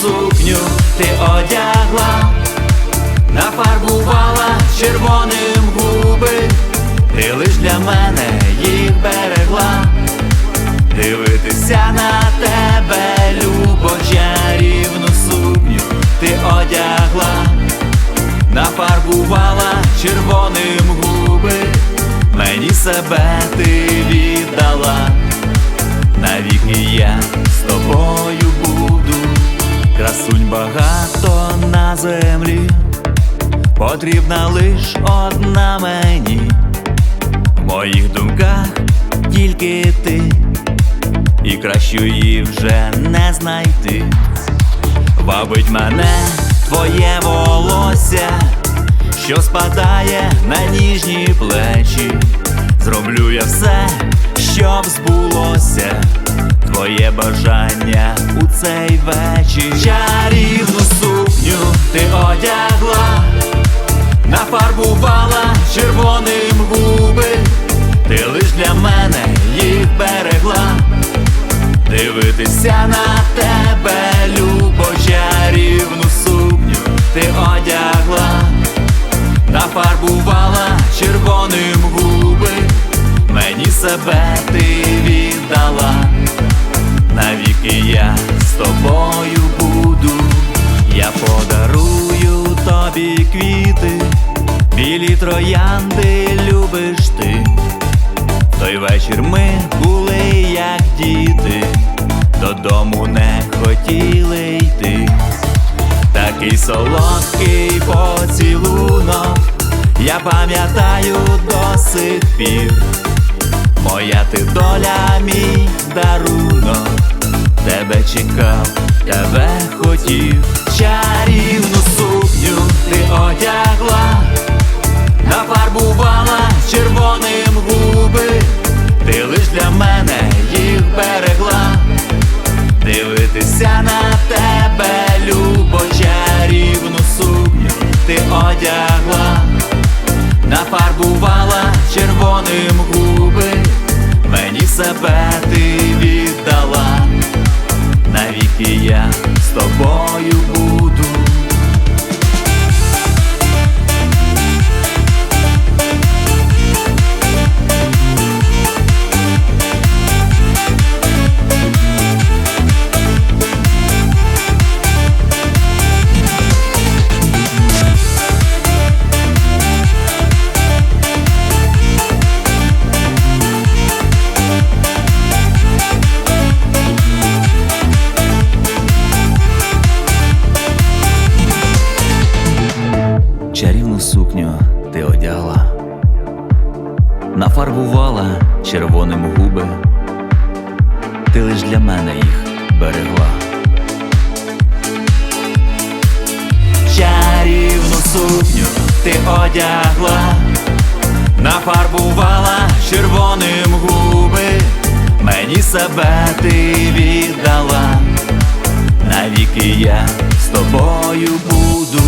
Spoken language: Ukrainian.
сукню ти одягла, нафарбувала червоним губи, ти лиш для мене їх берегла, дивитися на тебе, любо чарівну сукню ти одягла, нафарбувала червоним губи, мені себе ти віддала, навіки я. Землі, потрібна лиш одна мені, в моїх думках тільки ти і кращої вже не знайти. Вабить мене твоє волосся, що спадає на ніжні плечі. Зроблю я все, щоб збулося твоє бажання у цей вечір. Чарівну ти одягла, нафарбувала червоним губи, ти лиш для мене їх берегла. Дивитися на тебе, любо чарівну сукню. Ти одягла, нафарбувала червоним губи, мені себе ти віддала, навіки я з тобою я подарую тобі квіти, білі троянди любиш ти. Той вечір ми були як діти, додому не хотіли йти. Такий солодкий поцілунок, я пам'ятаю до сих пір. Моя ти доля, мій дарунок, тебе чекав, тебе хотів, чарівну сукню ти одягла нафарбувала червоним губи, ти лиш для мене їх берегла, дивитися на тебе, любо чарівну сукню ти одягла, нафарбувала червоним губи, мені себе ти віддала, навіки я з тобою буду. Чарівну сукню ти одягла, нафарбувала червоним губи, ти лиш для мене їх берегла. Чарівну сукню ти одягла, нафарбувала червоним губи, мені себе ти віддала, навіки я з тобою буду.